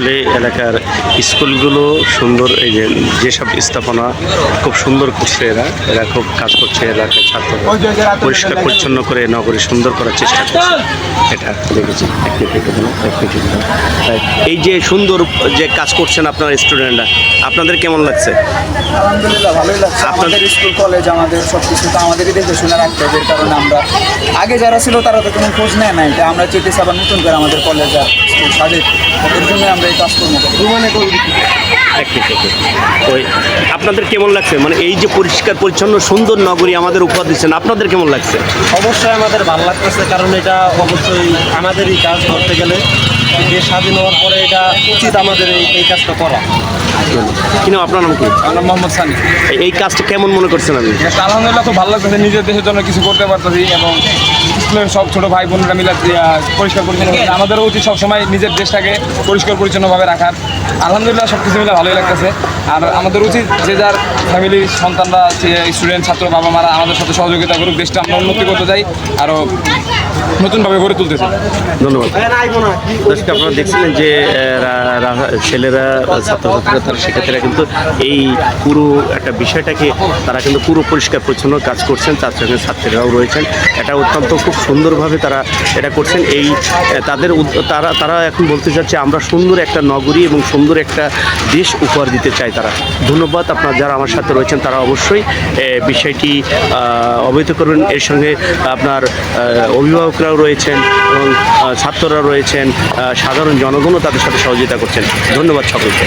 আসলে এলাকার স্কুলগুলো সুন্দর এই যে যেসব স্থাপনা খুব সুন্দর করছে এরা এরা খুব কাজ করছে এলাকার ছাত্র পরিষ্কার পরিচ্ছন্ন করে নগরী সুন্দর করার চেষ্টা করছে। এটা দেখেছি এই যে সুন্দর যে কাজ করছেন আপনার স্টুডেন্টরা আপনাদের কেমন লাগছে? আলহামদুলিল্লাহ ভালোই লাগছে। আমাদের স্কুল কলেজ আমাদের সব কিছু তো আমাদেরই দেখে শুনে রাখতে হবে কারণে আমরা আগে যারা ছিল তারা তো কোনো খোঁজ নেয় নাই আমরা চেয়েছি আবার নতুন করে আমাদের কলেজ আর স্কুলের জন্য আমরা এই কাজকর্ম করি। এক মিনিট, ওই আপনাদের কেমন লাগছে? মানে এই যে পরিষ্কার পরিচ্ছন্ন সুন্দর নগরী আমাদের উপহার দিচ্ছেন আপনাদের কেমন লাগছে? অবশ্যই আমাদের ভালো লাগতেছে কারণ এটা অবশ্যই আমাদেরই কাজ করতে গেলে। দেশ স্বাধীন হওয়ার পরে এটা উচিত আমাদের এই কাজটা করা। কিনা আপনার নাম কি? আমরা মোহাম্মদ সানি। এই- কাজটা কেমন মনে করছেন একটা আলহামদুলিল্লাহ খুব ভালো লাগতেছে নিজের দেশের জন্য কিছু করতে পারতেছি এবং সব ছোট ভাই বোনেরা মিলে পরিষ্কার পরিচ্ছন্ন আমাদেরও উচিত সবসময় নিজের দেশটাকে পরিষ্কার পরিচ্ছন্নভাবে রাখার। আলহামদুলিল্লাহ সব কিছু মিলে ভালোই লাগতেছে। আর আমাদের উচিত যে যার ফ্যামিলির সন্তানরা স্টুডেন্ট ছাত্র বাবা মারা আমাদের সাথে সহযোগিতা করুক, দেশটা আমরা উন্নতি করতে চাই আরও নতুনভাবে গড়ে তুলতে চাই। ধন্যবাদ। আপনারা দেখছিলেন যে ছেলেরা, ছাত্রছাত্রীরা, তারা শিক্ষার্থীরা কিন্তু এই পুরো একটা বিষয়টাকে, তারা কিন্তু পুরো পরিষ্কার, পরিচ্ছন্ন কাজ করছেন, তার সঙ্গে ছাত্রীরাও রয়েছেন। এটা অত্যন্ত খুব সুন্দরভাবে তারা এটা করছেন। এই তাদের তারা তারা এখন বলতে চাচ্ছে, আমরা সুন্দর একটা নগরী এবং সুন্দর একটা দেশ উপহার দিতে চাই তারা। ধন্যবাদ আপনার যারা আমার সাথে রয়েছেন, তারা অবশ্যই বিষয়টি অবহিত করবেন। এর সঙ্গে আপনার অভিভাবকরাও রয়েছেন এবং ছাত্ররা রয়েছেন সাধারণ জনগণও তাদের সাথে সহযোগিতা করছেন। ধন্যবাদ সকলকে।